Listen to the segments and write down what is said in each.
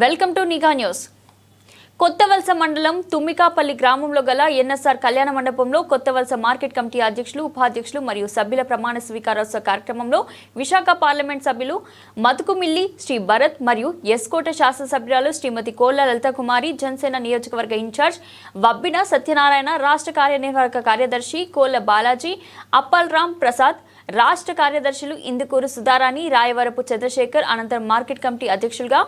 Welcome to Nigha news. Kothavalasa మండలం తుమ్మికాపల్లి గ్రామంలో గల ఎన్ఎస్ఆర్ కళ్యాణ మండపంలో కొత్తవలస మార్కెట్ కమిటీ అధ్యక్షులు ఉపాధ్యక్షులు మరియు సభ్యుల ప్రమాణ స్వీకారోత్సవ కార్యక్రమంలో విశాఖ పార్లమెంట్ సభ్యులు మతుకుమిల్లి శ్రీ భరత్ మరియు ఎస్కోట శాసనసభ్యురాలు శ్రీమతి కోళ్ళ లలిత కుమారి జనసేన నియోజకవర్గ ఇన్ఛార్జ్ వబ్బిన సత్యనారాయణ రాష్ట్ర కార్యనిర్వాహక కార్యదర్శి కోళ్ళ బాలాజీ అప్పల్ రామ్ ప్రసాద్ రాష్ట్ర కార్యదర్శులు ఇందుకూరు సుధారాణి రాయవరపు చంద్రశేఖర్ అనంతరం మార్కెట్ కమిటీ అధ్యక్షులుగా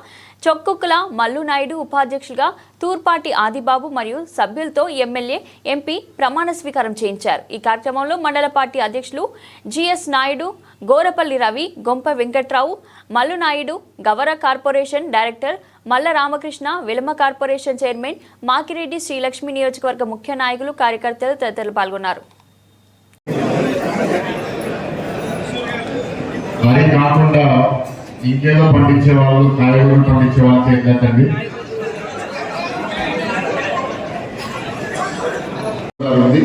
చొక్కుకుల మల్లునాయుడు ఉపాధ్యక్షులుగా తూర్పాటి ఆదిబాబు మరియు సభ్యులతో ఎమ్మెల్యే ఎంపీ ప్రమాణ స్వీకారం చేయించారు. ఈ కార్యక్రమంలో మండల పార్టీ అధ్యక్షులు G S Naidu Gorapalli Ravi Gompa Venkatrao Mallunaidu Gavara corporation director Malla Ramakrishna Velama corporation chairman Makireddy Srilakshmi నియోజకవర్గ ముఖ్య నాయకులు కార్యకర్తలు తదితరులు పాల్గొన్నారు. కాకుండా ఇంకేదో పండించే వాళ్ళు కాయగూరలు పండించే వాళ్ళు చేద్దండి ఉంది.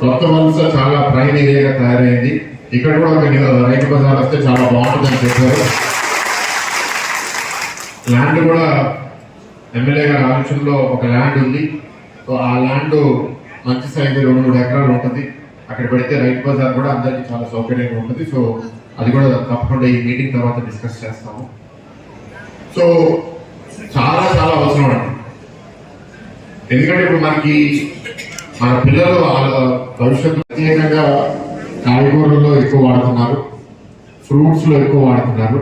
కొత్త వలస చాలా ప్రైమ్ ఏరియాగా తయారైంది. ఇక్కడ కూడా ఒక రైతు బజార్ వస్తే చాలా బాగుంటుందని చెప్పారు. ల్యాండ్ కూడా ఎమ్మెల్యే గారి ఆలోచనలో ఒక ల్యాండ్ ఉంది. సో ఆ ల్యాండ్ మంచి సైజు రెండు మూడు ఎకరాలు ఉంటుంది. అక్కడ పెడితే రైతు బజార్ కూడా అందరికీ చాలా సౌకర్యంగా ఉంటుంది. సో అది కూడా తప్పకుండా ఈ మీటింగ్ తర్వాత డిస్కస్ చేస్తాము. సో చాలా చాలా అవసరం అండి. ఎందుకంటే ఇప్పుడు మనకి మన పిల్లలు వాళ్ళ భవిష్యత్తు ప్రత్యేకంగా కాయగూరల్లో ఎక్కువ వాడుతున్నారు ఫ్రూట్స్లో ఎక్కువ వాడుతున్నారు.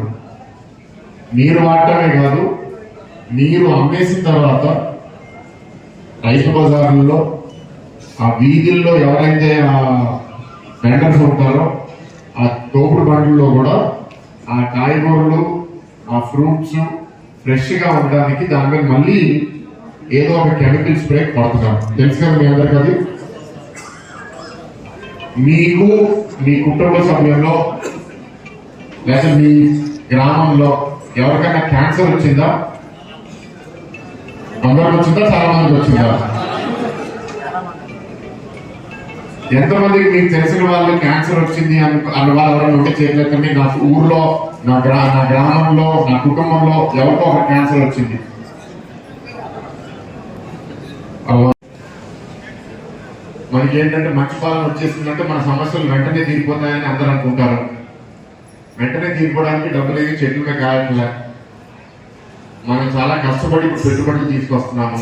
నీరు వాడటమే కాదు నీరు అమ్మేసిన తర్వాత రైతు బజార్లలో ఆ వీధుల్లో ఎవరైతే ఆ వెండర్స్ ఉంటారో ఆ తోపుడు బండ్లలో కూడా ఆ కాయగూరలు ఆ ఫ్రూట్స్ ఫ్రెష్గా ఉండడానికి దాని మీద మళ్ళీ ఏదో ఒక కెమికల్ స్ప్రే కొడుతున్నారు తెలుసు కదా మీ అందరికీ అది? మీకు మీ కుటుంబ సభ్యుల్లో లేదా మీ గ్రామంలో ఎవరికైనా క్యాన్సర్ వచ్చిందా? అందరికి వచ్చిందా? చాలా మందికి వచ్చిందా? ఎంతమందికి మీకు తెలిసిన వాళ్ళు క్యాన్సర్ వచ్చింది అన్న అన్న వాళ్ళు ఎవరైనా ఉంటే చేయలేకండి నా ఊర్లో నా గ్రా నా గ్రామంలో నా కుటుంబంలో ఎవరికో ఒక క్యాన్సర్ వచ్చింది. మనకి ఏంటంటే మంచి పాలన వచ్చేసిందంటే మన సమస్యలు వెంటనే తీరిపోతాయని అందరూ అనుకుంటారు. వెంటనే తీరిపోవడానికి డబ్బులు ఏది చెట్లు మీద కాయట్లే. మనం చాలా కష్టపడి ఇప్పుడు పెట్టుబడులు తీసుకొస్తున్నాము.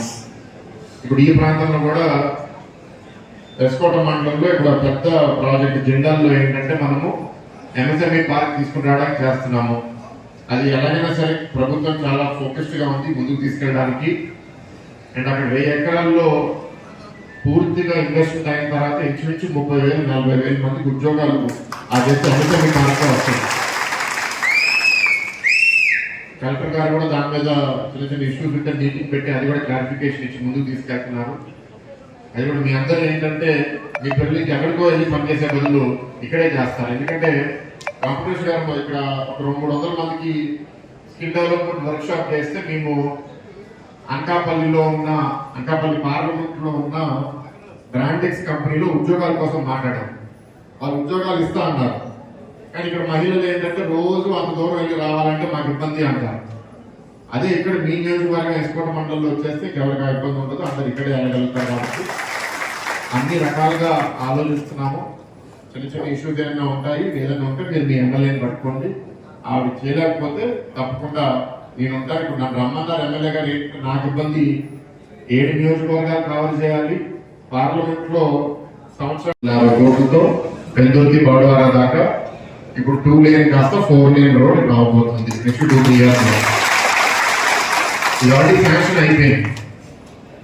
ఇప్పుడు ఈ ప్రాంతంలో కూడా ఎస్కోట మండలంలో ఇప్పుడు పెద్ద ప్రాజెక్ట్ జెండాల్లో ఏంటంటే మనము ఎంఎస్ఎంఈ పార్క్ తీసుకుని రావడానికి చేస్తున్నాము. అది ఎలాగైనా సరే ప్రభుత్వం చాలా ఫోకస్డ్గా ఉంది ముందుకు తీసుకెళ్ళడానికి. అండ్ అక్కడ వెయ్యి ఎకరాల్లో పూర్తిగా ఇన్వెస్ట్మెంట్ అయిన తర్వాత ఇంచుమించు ముప్పై వేలు నలభై వేల మందికి ఉద్యోగాలు ఆ చేస్తే ఎంఎస్ఎంఈ పార్క్ వస్తుంది కలెక్టర్ గారు కూడా దాని మీద చిన్న చిన్న ఇష్యూస్ ఉంటే మీటింగ్ పెట్టి అది కూడా క్లారిఫికేషన్ ఇచ్చి ముందుకు తీసుకెళ్తున్నారు. అది మీ అందరూ ఏంటంటే మీ పిల్లలకి ఎక్కడికో వెళ్ళి పనిచేసే బదులు ఇక్కడే చేస్తారు. ఎందుకంటే కాంపిటీషన్ గారు ఇక్కడ ఒక రెండు మూడు వందల మందికి స్కిల్ డెవలప్మెంట్ వర్క్ షాప్ చేస్తే మేము అనకాపల్లిలో ఉన్న అనకాపల్లి పార్లమెంట్లో ఉన్న బ్రాండెక్స్ కంపెనీలో ఉద్యోగాల కోసం మాట్లాడాం. వాళ్ళు ఉద్యోగాలు ఇస్తా అన్నారు. కానీ ఇక్కడ మహిళలు ఏంటంటే రోజు అంత దూరం వెళ్ళి రావాలంటే మాకు ఇబ్బంది అంటారు. అదే ఇక్కడ మీ నియోజకవర్గం ఎస్కోట మండలంలో వచ్చేస్తే ఎవరికి ఇబ్బంది ఉండదు అందరు ఇక్కడే వెళ్ళగలుగుతారు కాబట్టి అన్ని రకాలుగా ఆలోచిస్తున్నాము. చిన్న చిన్న ఇష్యూస్ ఏమైనా ఉంటాయి ఏదైనా ఉంటే మీరు మీ ఎమ్మెల్యేని పట్టుకోండి. ఆవిడ చేయలేకపోతే తప్పకుండా నేను ఉంటాను. ఇప్పుడు నా రమ్మన్నారు ఎమ్మెల్యే గారు ఏంటి నాకు ఇబ్బంది ఏడు నియోజకవర్గాలు కవర్ చేయాలి. పార్లమెంట్లో సంవత్సరం యాభై కోట్లతో పెందుర్తి దాకా ఇప్పుడు టూ లేన్ కాస్త ఫోర్ లేన్ రోడ్ రాబోతుంది. నెక్స్ట్ టూ ఇయర్స్ ఇది ఆల్రెడీ శాంక్షన్ అయిపోయింది.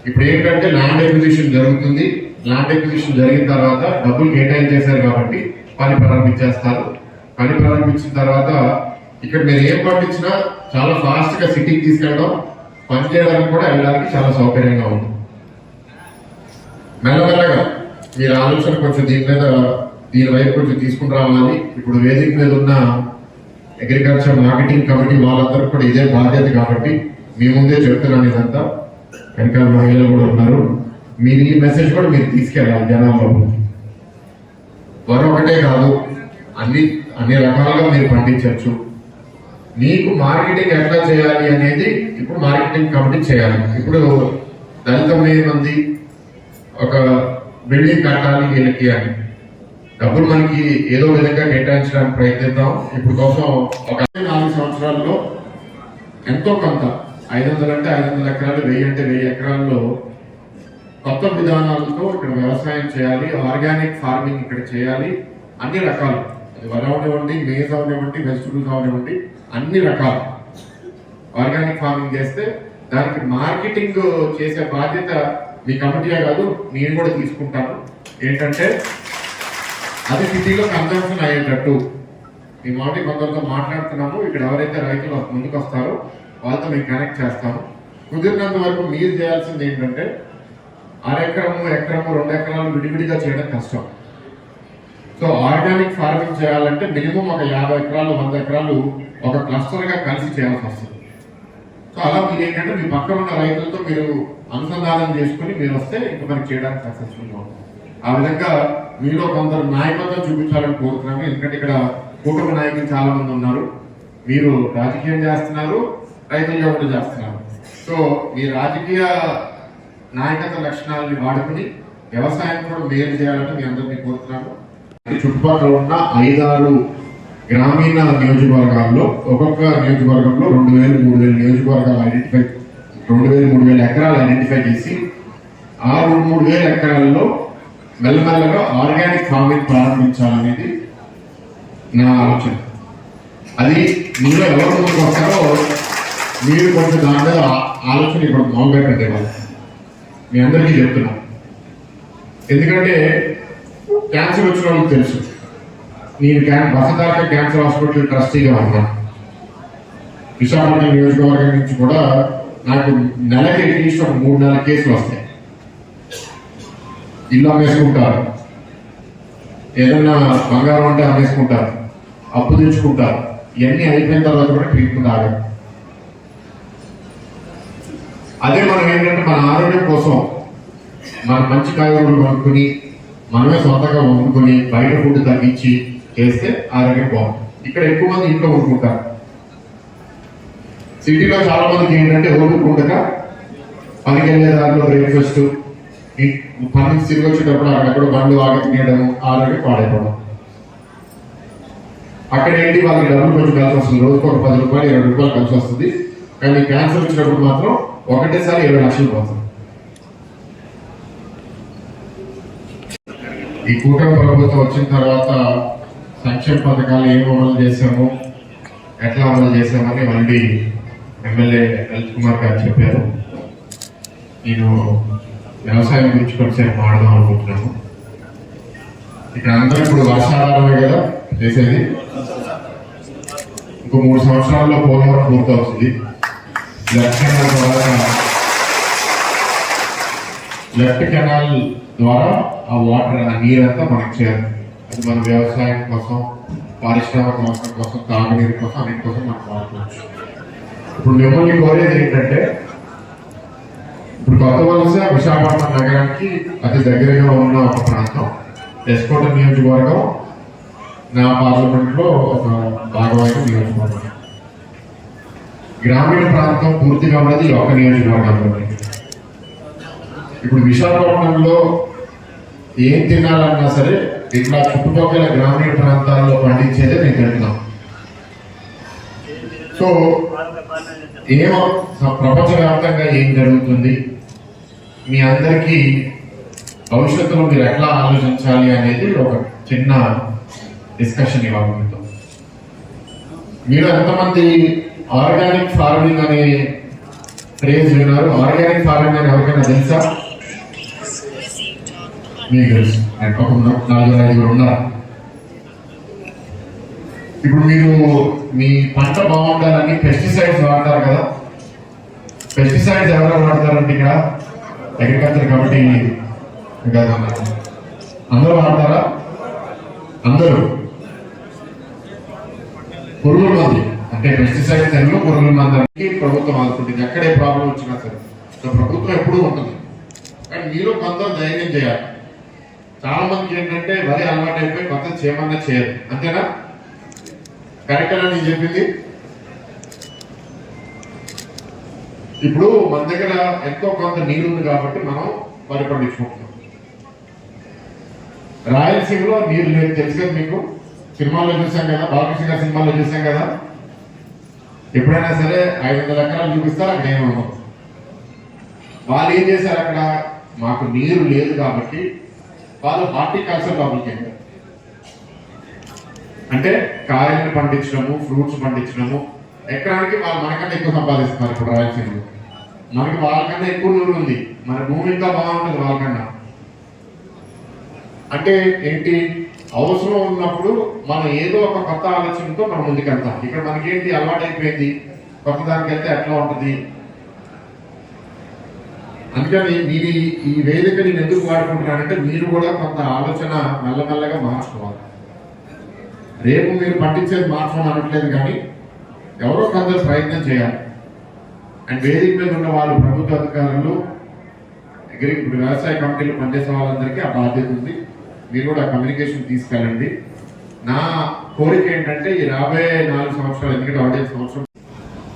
ఇప్పుడు ఏంటంటే ల్యాండ్ ఎక్విజిషన్ జరుగుతుంది. ల్యాండ్ ఎక్విజిషన్ జరిగిన తర్వాత డబ్బులు కేటాయించేశారు కాబట్టి పని ప్రారంభించేస్తారు. పని ప్రారంభించిన తర్వాత ఇక్కడ మీరు ఏం పంపించినా చాలా ఫాస్ట్గా సిటీకి తీసుకెళ్ళడం పని చేయడానికి కూడా వెళ్ళడానికి చాలా సౌకర్యంగా ఉంది. మెల్లమెల్లగా మీరు ఆలోచన కొంచెం దీని మీద దీని వైపు కొంచెం తీసుకుని రావాలి. ఇప్పుడు వేదిక మీద ఉన్న అగ్రికల్చర్ మార్కెటింగ్ కమిటీ వాళ్ళందరూ కూడా ఇదే బాధ్యత కాబట్టి మీ ముందే చెప్తున్నాను ఇదంతా. వెనకాల మహిళలు కూడా ఉన్నారు. మీరు ఈ మెసేజ్ కూడా మీరు తీసుకెళ్ళాలి జనాల్లో. ఒకటే కాదు అన్ని అన్ని రకాలుగా మీరు పండించవచ్చు మీకు మార్కెటింగ్ ఎట్లా చేయాలి అనేది ఇప్పుడు మార్కెటింగ్ కమిటీ చేయాలి. ఇప్పుడు దళిత మీద మంది ఒక బిల్డింగ్ కట్టాలి వీళ్ళకి అని. డబ్బులు మనకి ఏదో విధంగా కేటాయించడానికి ప్రయత్నిద్దాం. ఇప్పుడు కోసం ఒక నాలుగు సంవత్సరాల్లో ఎంతో కొంత ఐదు వందలు అంటే ఐదు వందల ఎకరాలు వెయ్యి అంటే వెయ్యి ఎకరాల్లో కొత్త విధానాలతో ఇక్కడ వ్యవసాయం చేయాలి ఆర్గానిక్ ఫార్మింగ్ ఇక్కడ చేయాలి అన్ని రకాలు. అది వరి అవనివ్వండి మేజ్ అవనివ్వండి వెజిటబుల్స్ అవనివ్వండి అన్ని రకాలు. ఆర్గానిక్ ఫార్మింగ్ చేస్తే దానికి మార్కెటింగ్ చేసే బాధ్యత మీ కమిటీయే కాదు నేను కూడా తీసుకుంటాను. ఏంటంటే అది సిటీలో కన్జంప్షన్ అయ్యేటట్టు. మీ మామిడి కొందరితో మాట్లాడుతున్నాము ఇక్కడ ఎవరైతే రైతులు ముందుకు వస్తారో వాళ్ళతో మేము కనెక్ట్ చేస్తాము. కుదిరినంత వరకు మీరు చేయాల్సింది ఏంటంటే అరెకరము ఎకరము రెండు ఎకరాలు విడివిడిగా చేయడం కష్టం. సో ఆర్గానిక్ ఫార్మింగ్ చేయాలంటే మినిమం ఒక యాభై ఎకరాలు వంద ఎకరాలు ఒక క్లస్టర్గా కలిసి చేయాల్సి వస్తుంది. సో అలా మీరు ఏంటంటే మీ పక్కన ఉన్న రైతులతో మీరు అనుసంధానం చేసుకుని మీరు వస్తే ఇంకా మనకి చేయడానికి సక్సెస్ఫుల్ ఉంటుంది. ఆ విధంగా మీలో కొందరు నాయకత్వం చూపించాలని కోరుతున్నాము ఎందుకంటే ఇక్కడ కూటమి నాయకులు చాలా మంది ఉన్నారు. మీరు రాజకీయం చేస్తున్నారు రైతుల కూడా చేస్తున్నారు. సో మీ రాజకీయ నాయకత్వ లక్షణాలని వాడుకుని వ్యవసాయం కూడా మేలు చేయాలని మీ అందరినీ కోరుతున్నాను. చుట్టుపక్కల ఉన్న ఐదారు గ్రామీణ నియోజకవర్గాల్లో ఒక్కొక్క నియోజకవర్గంలో రెండు వేలు మూడు వేలు నియోజకవర్గాలు ఐడెంటిఫై రెండు వేలు మూడు వేల ఎకరాలు ఐడెంటిఫై చేసి ఆ రెండు మూడు వేల ఎకరాల్లో మెల్లమెల్లగా ఆర్గానిక్ ఫార్మింగ్ ప్రారంభించాలనేది నా ఆలోచన. అది మీలో ఎవరు ముందుకు వస్తారో మీరు కొంచెం దాని మీద ఆలోచన ఇప్పుడు మొదలు పెట్టండి వాళ్ళు మీ అందరికీ చెప్తున్నాం. ఎందుకంటే క్యాన్సర్ వచ్చిన వాళ్ళకి తెలుసు. నేను క్యాన్ వసతార్క క్యాన్సర్ హాస్పిటల్ ట్రస్టీగా ఉన్నా. విశాఖపట్నం నియోజకవర్గం నుంచి కూడా నాకు నెలకి అట్లీస్ట్ ఒక మూడు నాలుగు కేసులు వస్తాయి. ఇల్లు అమ్మేసుకుంటారు. ఏదన్నా బంగారం అంటే అమ్మేసుకుంటారు. అప్పు తెచ్చుకుంటారు. ఇవన్నీ అయిపోయిన తర్వాత కూడా ట్రీట్మెంట్ ఆగదు. అదే మనం ఏంటంటే మన ఆరోగ్యం కోసం మన మంచి కాయగూరలు కొనుక్కుని మనమే సొంతంగా వండుకొని బయట ఫుడ్ తగ్గించి చేస్తే ఆరోగ్యం బాగుంటుంది. ఇక్కడ ఎక్కువ మంది ఇంట్లో వండుకుంటారు. సిటీలో చాలా మందికి ఏంటంటే వండుకుంటగా పనికి వెళ్ళే దారిలో బ్రేక్ఫాస్ట్ పని తిరిగి వచ్చేటప్పుడు అక్కడ బండ్లు ఆగి తినేయడం ఆరోగ్యం పాడైపోవడం. అక్కడ ఏంటి? వాళ్ళకి డబ్బులు కొంచెం కలిసి వస్తుంది. రోజుకు ఒక పది రూపాయలు ఇరవై రూపాయలు కలిసి వస్తుంది. కానీ క్యాన్సర్ వచ్చినప్పుడు మాత్రం ఒకటేసారి ఏడు లక్షలు పోతుంది ఈ కూటమి ప్రభుత్వం వచ్చిన తర్వాత సంక్షేమ పథకాలు ఏం అమలు చేశాము ఎట్లా అమలు చేశామని మళ్ళీ ఎమ్మెల్యే లలిత్ కుమార్ గారు చెప్పారు. నేను వ్యవసాయం గురించి కొంచెం మాడదాం అనుకుంటున్నాను. ఇక్కడ అందరూ ఇప్పుడు వర్షాధారమే కదా చేసేది. ఇంకో మూడు సంవత్సరాల్లో పోలవరం పూర్తవుతుంది. లెఫ్ట్ ద్వారా లెఫ్ట్ కెనాల్ ద్వారా ఆ వాటర్ ఆ నీరంతా మనకు చేయాలి అది మన వ్యవసాయం కోసం పారిశ్రామిక అవసరం కోసం తాగునీరు కోసం అన్నిటి కోసం మనం వాడుకోవచ్చు. ఇప్పుడు మిమ్మల్ని కోరేది ఏంటంటే ఇప్పుడు కొత్త వలస విశాఖపట్నం నగరానికి అతి దగ్గరగా ఉన్న ఒక ప్రాంతం ఎస్కోట నియోజకవర్గం. నా పార్లమెంట్లో ఒక భాగమైన నియోజకవర్గం. గ్రామీణ ప్రాంతం పూర్తిగా ఉన్నది ఈ ఒక్క నియోజకవర్గంలో ఇప్పుడు విశాఖపట్నంలో ఏం తినాలన్నా సరే ఇట్లా చుట్టుపక్కల గ్రామీణ ప్రాంతాల్లో పండించేదే మేము తింటున్నాం. సో ఏమో ప్రపంచవ్యాప్తంగా ఏం జరుగుతుంది? మీ అందరికీ భవిష్యత్తులో మీరు ఎట్లా ఆలోచించాలి అనేది ఒక చిన్న డిస్కషన్ ఇవాళ మీతో. మీరు ఎంతమంది ఆర్గానిక్ ఫార్మింగ్ అనే ఫ్రేజ్ విన్నారు. ఆర్గానిక్ ఫార్మింగ్ అని ఎవరికైనా తెలుసా? మీకు తెలుసు. ఒక నాలుగు ఐదుగురు ఉన్నారు? ఇప్పుడు మీరు మీ పంట బాగుండాలని పెస్టిసైడ్స్ వాడతారు కదా? పెస్టిసైడ్స్ ఎవరు వాడతారంటే ఇక్కడ అగ్రికల్చర్ కమిటీ కదా. అందరూ వాడతారా? అందరూ. పురుగుల మంది. అంటే పెస్టిసైడ్స్ ఎన్నో పురుగుల మంది ప్రభుత్వం ఆదుకుంటుంది. ఎక్కడే ప్రాబ్లం వచ్చినా సరే. సో ప్రభుత్వం ఎప్పుడూ ఉంటుంది. కానీ మీరు కొంత ధైర్యం చేయాలి. చాలా మందికి ఏంటంటే వరి అలవాటు అయిపోయి కొంత చేయమన్నా చేయరు. అంతేనా? కరెక్ట్ అని నేను చెప్పింది? ఇప్పుడు మన దగ్గర ఎంతో కొంత నీరు ఉంది కాబట్టి మనం వరి పండించుకుంటున్నాం. రాయలసీమలో నీరు లేదు. తెలుసు కదా మీకు? సినిమాల్లో చూసాం కదా? బాలకృష్ణ గారి సినిమాల్లో చూసాం కదా? ఎప్పుడైనా సరే ఐదు వందల ఎకరాలు చూపిస్తారు అక్కడ ఏమో వాళ్ళు ఏం చేశారు అక్కడ? మాకు నీరు లేదు కాబట్టి వాళ్ళు హార్టికల్చర్ లోపలికి వెళ్ళారు. అంటే కాయలను పండించడము ఫ్రూట్స్ పండించడము ఎకరానికి వాళ్ళు మనకన్నా ఎక్కువ సంపాదిస్తున్నారు ఇప్పుడు రాయలసీమలో. మనకి వాళ్ళకన్నా ఎక్కువ నూరు ఉంది. మన భూమి ఇంకా బాగుంటుంది వాళ్ళకన్నా. అంటే ఏంటి? అవసరం ఉన్నప్పుడు మనం ఏదో ఒక కొత్త ఆలోచనతో మనం ముందుకెళ్తాం. ఇక్కడ మనకేంటి అలవాటైపోయింది? కొత్త దానికి వెళ్తే ఎట్లా ఉంటుంది? అందుకని మీరు ఈ- వేదికని వేదిక నేను ఎందుకు వాడుకుంటున్నానంటే మీరు కూడా కొంత ఆలోచన మెల్లమెల్లగా మార్చుకోవాలి. రేపు మీరు పట్టించేది మార్చడం అనట్లేదు కానీ ఎవరో కొందరు ప్రయత్నం చేయాలి. అండ్ వేదిక మీద ఉన్న వాళ్ళు ప్రభుత్వ అధికారులు అగ్రి ఇప్పుడు వ్యవసాయ కమిటీలు పనిచేసే వాళ్ళందరికీ ఆ బాధ్యత ఉంది. మీరు కూడా కమ్యూనికేషన్ తీసుకెళ్ళండి. నా కోరిక ఏంటంటే ఈ రాబోయే నాలుగు సంవత్సరాలు ఎందుకంటే ఒకటే సంవత్సరం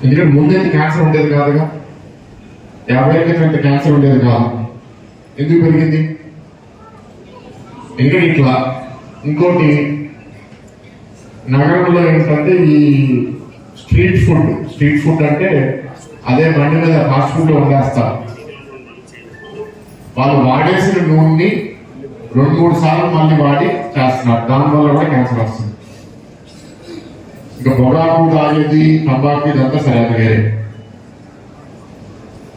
ఎందుకంటే ముందే క్యాన్సర్ ఉండేది కాదుగా. యాభై ఏళ్ళకి క్యాన్సర్ ఉండేది కాదు. ఎందుకు పెరిగింది? ఇంకా ఇట్లా ఇంకోటి నగరంలో ఏంటంటే ఈ స్ట్రీట్ ఫుడ్ స్ట్రీట్ ఫుడ్ అంటే అదే బండి మీద ఫాస్ట్ ఫుడ్ వండేస్తారు. వాళ్ళు వాడేసిన నూనెని రెండు మూడు సార్లు మళ్ళీ వాడి చేస్తున్నారు. దానివల్ల కూడా క్యాన్సర్ వస్తుంది. ఇంకా పొగాకు తాగేది తంబాకు ఇదంతా సరే అది వేరే.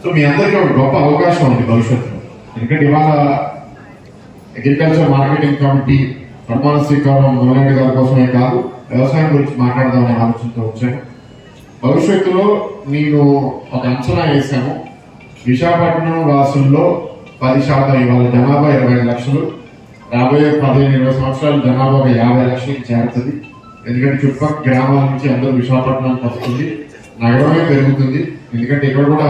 సో మీ అందరికీ ఒక గొప్ప అవకాశం ఉంది భవిష్యత్తులో. ఎందుకంటే ఇవాళ అగ్రికల్చర్ మార్కెటింగ్ కమిటీ ప్రమాణ స్వీకారం మురళి గారి కోసమే కాదు వ్యవసాయం గురించి మాట్లాడదామనే ఆలోచనతో వచ్చాను భవిష్యత్తులో నేను ఒక అంచనా వేశాను. విశాఖపట్నం వాసుల్లో పది శాతం ఇవాళ జనాభా ఇరవై ఐదు లక్షలు. రాబోయే పదిహేను ఇరవై సంవత్సరాలు జనాభా ఒక యాభై లక్షలకి చేరుతుంది. ఎందుకంటే చుట్టుపక్కల గ్రామాల నుంచి అందరూ విశాఖపట్నానికి వస్తుంది. నగరమే పెరుగుతుంది. ఎందుకంటే ఇక్కడ కూడా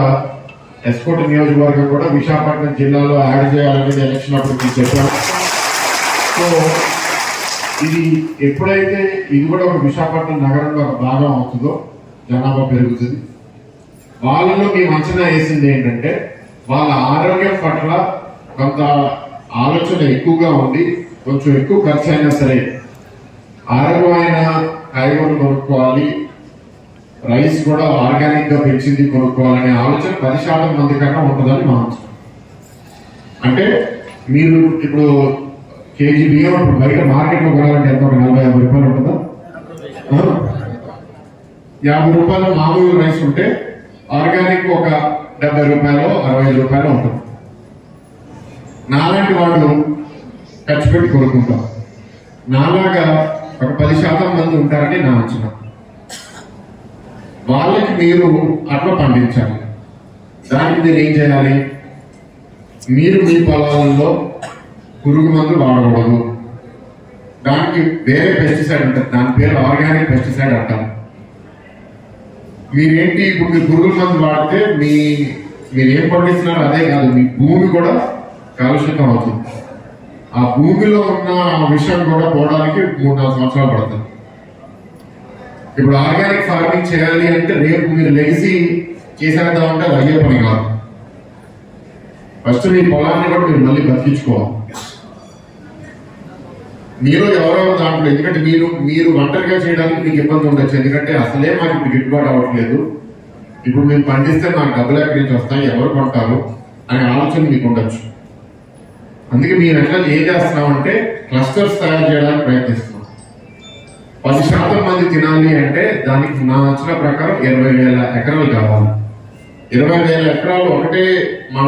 ఎస్కోట్ నియోజకవర్గం కూడా విశాఖపట్నం జిల్లాలో యాడ్ చేయాలనేది ఎలక్షన్ అప్పుడు మీకు చెప్పాను. సో ఇది ఎప్పుడైతే ఇది కూడా ఒక విశాఖపట్నం నగరంలో ఒక భాగం అవుతుందో జనాభా పెరుగుతుంది. వాళ్ళలో మేము అంచనా వేసింది ఏంటంటే వాళ్ళ ఆరోగ్యం పట్ల కొంత ఆలోచన ఎక్కువగా ఉండి కొంచెం ఎక్కువ ఖర్చు అయినా సరే ఆరోగ్యమైన కాయగూరలు కొనుక్కోవాలి. రైస్ కూడా ఆర్గానిక్గా పెంచింది కొనుక్కోవాలనే ఆలోచన పది శాతం మంది కన్నా ఉంటుందని మా అంటే మీరు ఇప్పుడు కేజీ బియ్యం ఇప్పుడు బయట మార్కెట్లో కొనాలంటే ఎంత? ఒక నలభై యాభై రూపాయలు ఉంటుందా? యాభై రూపాయలు మామూలు రైస్ ఉంటే ఆర్గానిక్ ఒక డెబ్బై రూపాయలు అరవై ఐదు రూపాయలు ఉంటుంది. నాలాంటి వాళ్ళు ఖర్చు పెట్టి కొనుక్కుంటాం. నాలాగా ఒక పది శాతం మంది ఉంటారని నా అంచనా. వాళ్ళకి మీరు అట్లా పండించాలి. దానికి మీరు ఏం చేయాలి? మీరు మీ పొలాలలో పురుగు మందు వాడకూడదు. దానికి వేరే పెస్టిసైడ్ ఉంటుంది. దాని పేరు ఆర్గానిక్ పెస్టిసైడ్ అంటారు మీరేంటి ఇప్పుడు మీరు పురుగుల మందు వాడితే మీ మీరు ఏం పండిస్తున్నారో అదే కాదు. మీ భూమి కూడా కలుషితం అవుతుంది ఆ భూమిలో ఉన్న ఆ విషయం కూడా పోవడానికి మూడు నాలుగు సంవత్సరాలు పడుతుంది. ఇప్పుడు ఆర్గానిక్ ఫార్మింగ్ చేయాలి అంటే రేపు మీరు లెగిసి చేసేద్దామంటే అది అయ్యే పని కాదు. ఫస్ట్ మీ పొలాన్ని కూడా మీరు మళ్ళీ బతికించుకోవాలి. మీరు ఎవరెవరు దాంట్లో ఎందుకంటే మీరు మీరు ఒంటరిగా చేయడానికి మీకు ఇబ్బంది ఉండొచ్చు. ఎందుకంటే అసలే మాకు ఇప్పుడు గిట్టుబాటు అవ్వట్లేదు. ఇప్పుడు మేము పండిస్తే మాకు డబ్బులు ఎక్కడి నుంచి వస్తాయి ఎవరు కొంటారు అనే ఆలోచన మీకు ఉండొచ్చు. అందుకే మేము ఎట్లా ఏం చేస్తున్నామంటే క్లస్టర్స్ తయారు చేయడానికి ప్రయత్నిస్తున్నాం. పది శాతం మంది తినాలి అంటే దానికి నా అంచనా ప్రకారం ఇరవై వేల ఎకరాలు కావాలి. ఇరవై వేల ఎకరాలు ఒకటే మన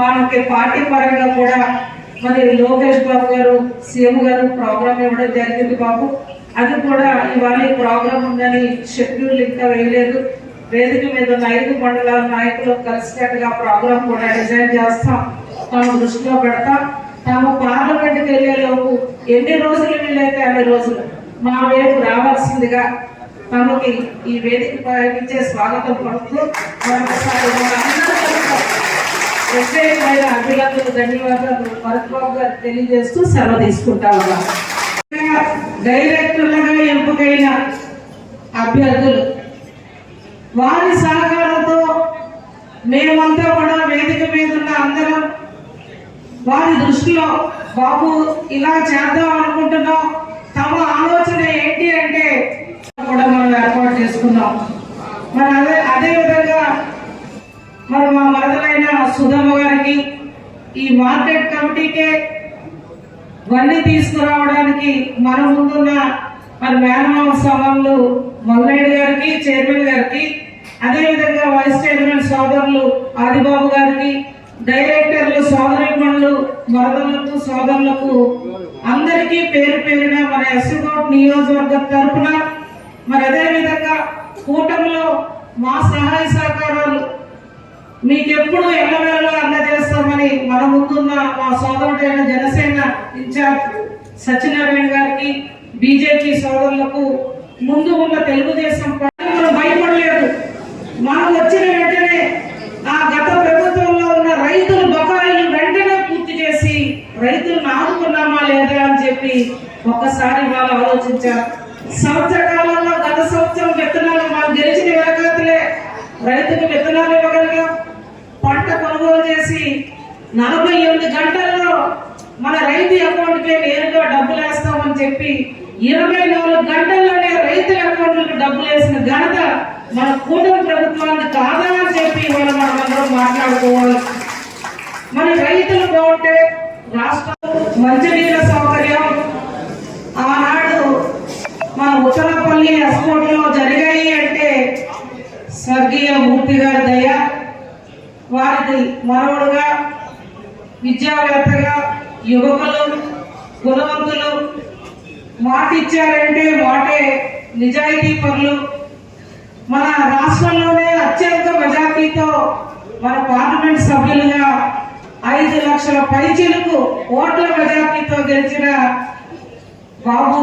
మనకి పార్టీ పరంగా కూడా మరి లోకేష్ బాబు గారు సీఎం గారు ప్రోగ్రామ్ ఇవ్వడం జరిగింది బాబు. అది కూడా ఇవాళ ప్రోగ్రామ్ ఉందని షెడ్యూల్ ఇంకా వేయలేదు. వేదిక మీద ఐదు మండలాల నాయకులు కలిసికట్టుగా ప్రోగ్రామ్ కూడా డిజైన్ చేస్తాం. తాము దృష్టిలో పెడతాం. తాము పార్లమెంట్కి వెళ్ళేలోపు ఎన్ని రోజులు వీళ్ళైతే అన్ని రోజులు మా వైపు రావాల్సిందిగా తమకి ఈ వేదిక ఇచ్చే స్వాగతం పడుతూ మరొకసారి మనందరం అభినందనలు ధన్యవాదాలు భరత్బాబు గారు తెలియజేస్తూ సెలవు తీసుకుంటాము డైరెక్టర్లుగా ఎంపికైన అభ్యర్థులు వారి సహకారంతో మేమంతా కూడా వేదిక మీద ఉన్న అందరం వారి దృష్టిలో బాబు ఇలా చేద్దాం అనుకుంటున్నాం. తమ ఆలోచన ఏంటి అంటే కూడా మనం ఏర్పాటు చేసుకున్నాం. మరి అదే అదే విధంగా మరి మా మరదలైన సుధమ్మ గారికి ఈ మార్కెట్ కమిటీకే వన్నీ తీసుకురావడానికి మన ముందున్న మరి మేనమామ సభలు మల్లయ్య గారికి చైర్మన్ గారికి అదే విధంగా వైస్ చైర్మన్ సోదరులు ఆదిబాబు గారికి డైరెక్టర్లు సోదరిమణులు వరదలకు సోదరులకు అందరికీ పేరు పేరున మన ఎస్కోట్ నియోజకవర్గ తరఫున మరి అదే విధంగా కూటమిలో మా సహాయ సహకారాలు మీకెప్పుడు ఎల్లవేళలో అందజేస్తామని మన ముందున్న మా సోదరుడైన జనసేన ఇన్ఛార్జ్ సత్యనారాయణ గారికి బీజేపీ సోదరులకు ముందు ఉన్న తెలుగుదేశం పార్టీ మనం భయపడలేదు. మనం వచ్చిన వెంటనే ఆ గత ప్రభుత్వంలో ఉన్న రైతుల బకాయిలు వెంటనే పూర్తి చేసి రైతులను ఆదుకున్నామా లేదా అని చెప్పి ఒక్కసారి వాళ్ళు ఆలోచించారు. సంవత్సర కాలంలో గత సంవత్సరం విత్తనాలు మనం గెలిచిన వెనకాతలే రైతుకు విత్తనాలు ఇవ్వగలిగాం. పంట కొనుగోలు చేసి నలభై ఎనిమిది గంటల్లో మన రైతు అకౌంట్కే నేరుగా డబ్బులు వేస్తామని చెప్పి ఇరవై నాలుగు గంటల్లోనే రైతుల అకౌంట్లకు డబ్బులు వేసిన ఘనత మన కూటమి ప్రభుత్వానికి కాదా అని చెప్పి మనం అందరం మాట్లాడుకోవాలి. మన రైతులు బాగుంటే రాష్ట్రం మంచినీళ్ళ సౌకర్యం. ఆనాడు మన ఉత్తరపల్లి ఎస్పోర్ట్ జరిగాయి అంటే స్వర్గీయ మూర్తి గారి దయ వారికి మనవడుగా విద్యావేత్తగా యువకులు గుణవంతులు మాట ఇచ్చారంటే మాటే నిజాయితీ పనులు మన రాష్ట్రంలోనే అత్యంత మెజార్టీతో మన పార్లమెంట్ సభ్యులుగా ఐదు లక్షల పైచిలకు ఓట్ల మెజార్టీతో గెలిచిన బాబు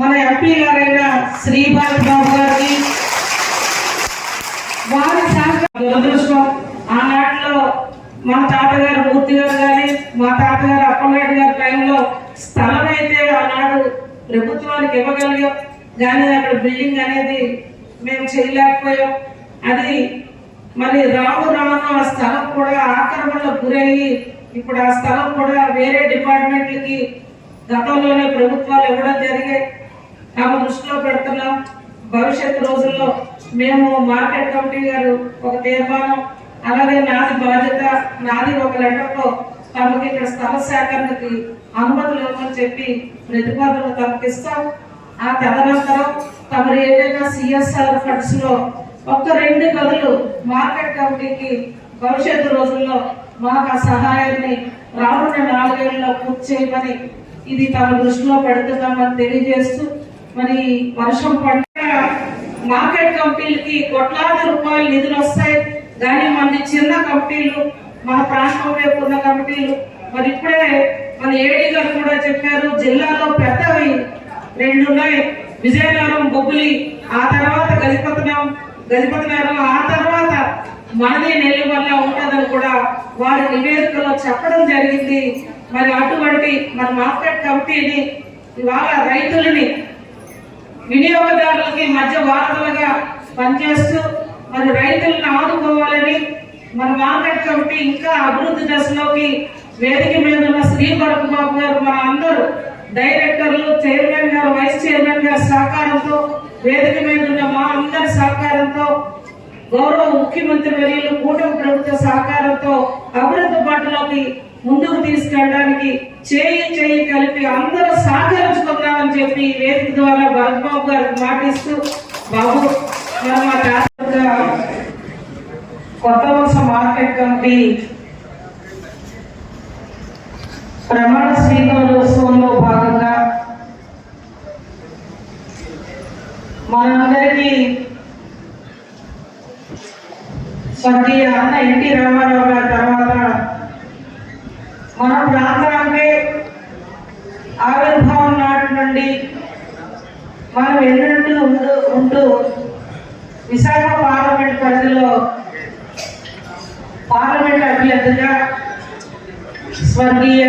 మన ఎంపీ గారైన శ్రీభారత్ బాబు గారికి వారి దురదృష్టం. ఆనాటిలో మా తాతగారు మూర్తి గారు కానీ మా తాతగారు అప్పలనాయుడు గారి టైంలో స్థలం అయితే ఆనాడు ప్రభుత్వానికి ఇవ్వగలిగాం. కానీ అక్కడ బిల్డింగ్ అనేది మేము చేయలేకపోయాం. అది మరి రావు రాను ఆ స్థలం కూడా ఆక్రమణలో గురయ్యి ఇప్పుడు ఆ స్థలం కూడా వేరే డిపార్ట్మెంట్లకి గతంలోనే ప్రభుత్వాలు ఇవ్వడం జరిగే తమ దృష్టిలో పెడుతున్నాం. భవిష్యత్ రోజుల్లో మేము మార్కెట్ కమిటీ గారు ఒక తీర్మానం అలాగే నాది బాధ్యత నాది ఒక లెటర్లో తమకి ఇక్కడ స్థల సేకరణకి అనుమతులు ఇవ్వమని చెప్పి ప్రతిపాదనలు తమకిస్తాం. ఆ తదనంతరం తమరు ఏదైనా సిఎస్ఆర్ ఫండ్స్లో ఒక్క రెండు గదులు మార్కెట్ కమిటీకి భవిష్యత్తు రోజుల్లో మాకు ఆ సహాయాన్ని రానున్న నాలుగేళ్ళలో పూర్తి చేయమని ఇది తమ దృష్టిలో పెడుతున్నామని తెలియజేస్తూ మరి వర్షం పడ్డ మార్కెట్ కంపెనీలకి కోట్లాది రూపాయలు నిధులు వస్తాయి. కానీ మన చిన్న కమిటీలు మన ప్రాంతం వైపు ఉన్న కమిటీలు మరి ఇప్పుడే మన ఏడీ గారు కూడా చెప్పారు జిల్లాలో పెద్దవి రెండు ఉన్నాయి విజయనగరం బొబ్బులి ఆ తర్వాత గజపతనం గజపతినగరం ఆ తర్వాత మనదే నెల్లి వల్ల ఉంటుందని కూడా వారి నివేదికలో చెప్పడం జరిగింది. మరి అటువంటి మన మార్కెట్ కమిటీని ఇవాళ రైతులని వినియోగదారులకి మధ్య వారధులుగా పనిచేస్తూ మరి రైతులను ఆదుకోవాలని మన మార్కెట్ కమిటీ ఇంకా అభివృద్ధి దశలోకి వేదిక మీద ఉన్న శ్రీ భరత్ బాబు గారు మన అందరూ డైరెక్టర్లు చైర్మన్ గారు వైస్ చైర్మన్ గారి సహకారంతో వేదిక మీద ఉన్న మా అందరి సహకారంతో గౌరవ ముఖ్యమంత్రి వర్యులు కూటమి ప్రభుత్వ సహకారంతో అభివృద్ధి బాటలోకి ముందుకు తీసుకెళ్ళడానికి చేయి చేయి కలిపి అందరూ సహకరించుకుందామని చెప్పి వేదిక ద్వారా భరత్ బాబు గారికి మాటిస్తూ బాబు కొత్త వలస మార్కెట్ కమిటీ ప్రమాణ స్వీకారోత్సవంలో భాగంగా మనందరికీ స్వర్గీయ అన్న ఎన్టీ రామారావు గారి తర్వాత మన ప్రాంతానికి ఆవిర్భావం నాటి నుండి మనం ఎన్నుంటూ ఉంటూ ఉంటూ విశాఖ పార్లమెంట్ పరిధిలో పార్లమెంట్ అభ్యర్థిగా స్వర్గీయ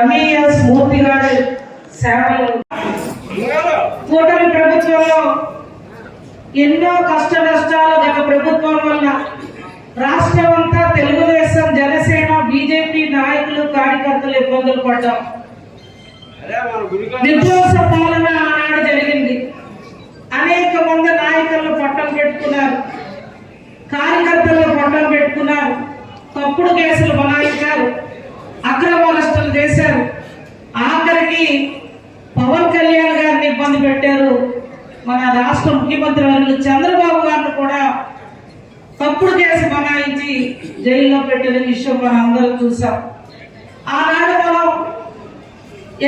ఎంఈఎస్ మూర్తి గారి సేవలు. కూటమి ప్రభుత్వంలో ఎన్నో కష్ట నష్టాలు గత ప్రభుత్వం వల్ల రాష్ట్రం అంతా తెలుగుదేశం జనసేన బీజేపీ నాయకులు కార్యకర్తలు ఇబ్బందులు పడ్డాం. విధ్వంస పాలన ఆనాడు జరిగింది. అనేక మంది నాయకులను పట్టం పెట్టుకున్నారు. కార్యకర్తలను పట్టం పెట్టుకున్నారు. తప్పుడు కేసులు బనాయించారు. అక్రమాలస్టులు చేశారు. ఆఖరికి పవన్ కళ్యాణ్ గారిని ఇబ్బంది పెట్టారు. మన రాష్ట్ర ముఖ్యమంత్రి వర్యులు చంద్రబాబు గారిని కూడా తప్పుడు కేసు బనాయించి జైల్లో పెట్టిన విషయం మనం అందరూ చూసాం. ఆనాడు మనం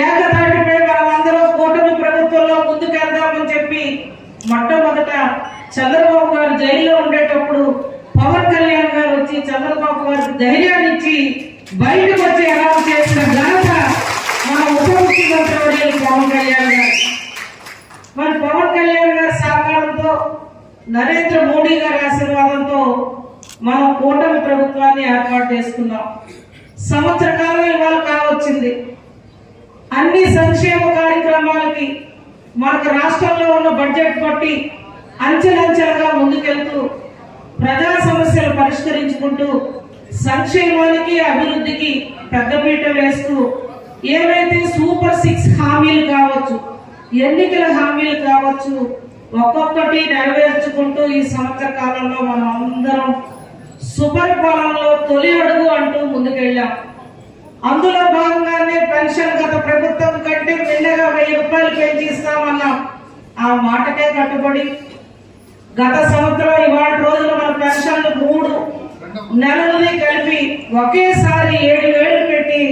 ఏకతాటిపై మనం అందరూ కూటమి ప్రభుత్వంలో ముందుకెళ్దామని చెప్పి మొట్టమొదట చంద్రబాబు గారు జైల్లో ఉండేటప్పుడు పవన్ కళ్యాణ్ గారు వచ్చి చంద్రబాబు గారికి ధైర్యాన్ని ఇచ్చి బయటకు వచ్చే అనౌన్స్ చేసిన ఘనత మన ఉప ముఖ్యమంత్రి వర్యులు పవన్ కళ్యాణ్ గారు. మరి పవన్ కళ్యాణ్ గారి సహకారంతో నరేంద్ర మోడీ గారి ఆశీర్వాదంతో మనం కూటమి ప్రభుత్వాన్ని ఏర్పాటు చేసుకున్నాం. సంవత్సర కాలం ఇవాళ కావచ్చింది. అన్ని సంక్షేమ కార్యక్రమాలకి మనకు రాష్ట్రంలో ఉన్న బడ్జెట్ బట్టి అంచెలంచెలుగా ముందుకెళ్తూ ప్రజా సమస్యలు పరిష్కరించుకుంటూ సంక్షేమానికి అభివృద్ధికి పెద్దపీట వేస్తూ ఏవైతే సూపర్ సిక్స్ హామీలు కావచ్చు ఎన్నికల హామీలు కావచ్చు ఒక్కొక్కటి నెరవేర్చుకుంటూ ఈ సంవత్సర కాలంలో మనం అందరం సుపరిపాలనలో తొలి అడుగు అంటూ ముందుకెళ్ళాం. అందులో భాగంగానే పెన్షన్ గత ప్రభుత్వం కంటే మిన్నగా వెయ్యి రూపాయలు పెంచిస్తామన్నాం. ఆ మాటకే కట్టుబడి గత సంవత్సరం ఇవాళ రోజులు మన పెన్షన్లు మూడు నెలలని కలిపి ఒకేసారి ఏడు వేలు పెట్టి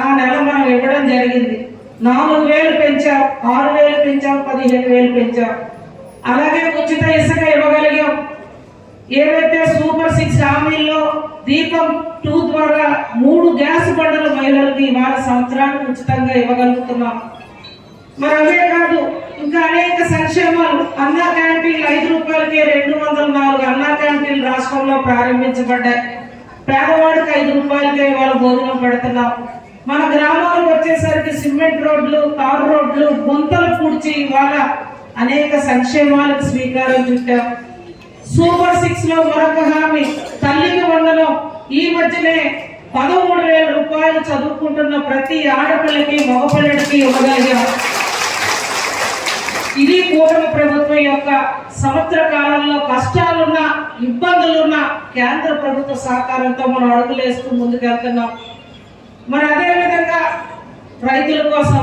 ఆ నెల మనం ఇవ్వడం జరిగింది. నాలుగు వేలు పెంచాం ఆరు వేలు పెంచాం పదిహేను వేలు పెంచాం. అలాగే ఉచిత ఇసుక ఇవ్వగలిగాం. ఏవైతే సూపర్ సిక్స్ హామీల్లో దీపం టూ ద్వారా మూడు గ్యాస్ బండలు మహిళలకి ఇవాళ సంవత్సరానికి ఉచితంగా ఇవ్వగలుగుతున్నాం. మరి అవే కాదు ఇంకా అనేక సంక్షేమాలు. అన్నా క్యాంటీన్లు ఐదు రూపాయలకే రెండు వందల నాలుగు అన్నా క్యాంటీన్లు రాష్ట్రంలో ప్రారంభించబడ్డాయి. పేదవాడికి ఐదు రూపాయలకే ఇవాళ భోజనం పెడుతున్నాం. మన గ్రామాలకు వచ్చేసరికి సిమెంట్ రోడ్లు తారు రోడ్లు గుంతలు పూడ్చి ఇవాళ అనేక సంక్షేమాలకు స్వీకారం చుట్టాం. సూపర్ సిక్స్లో మరొక హామీ తల్లికి వందనం. ఈ మధ్యనే పదమూడు వేల రూపాయలు చదువుకుంటున్న ప్రతి ఆడపిల్లకి మగపిల్లడికి ఇవ్వగలిగాం. ఇది కూటమి ప్రభుత్వం యొక్క సంవత్సర కాలంలో కష్టాలున్న ఇబ్బందులున్నా కేంద్ర ప్రభుత్వ సహకారంతో మనం అడుగులేస్తూ ముందుకెళ్తున్నాం. మరి అదే విధంగా రైతుల కోసం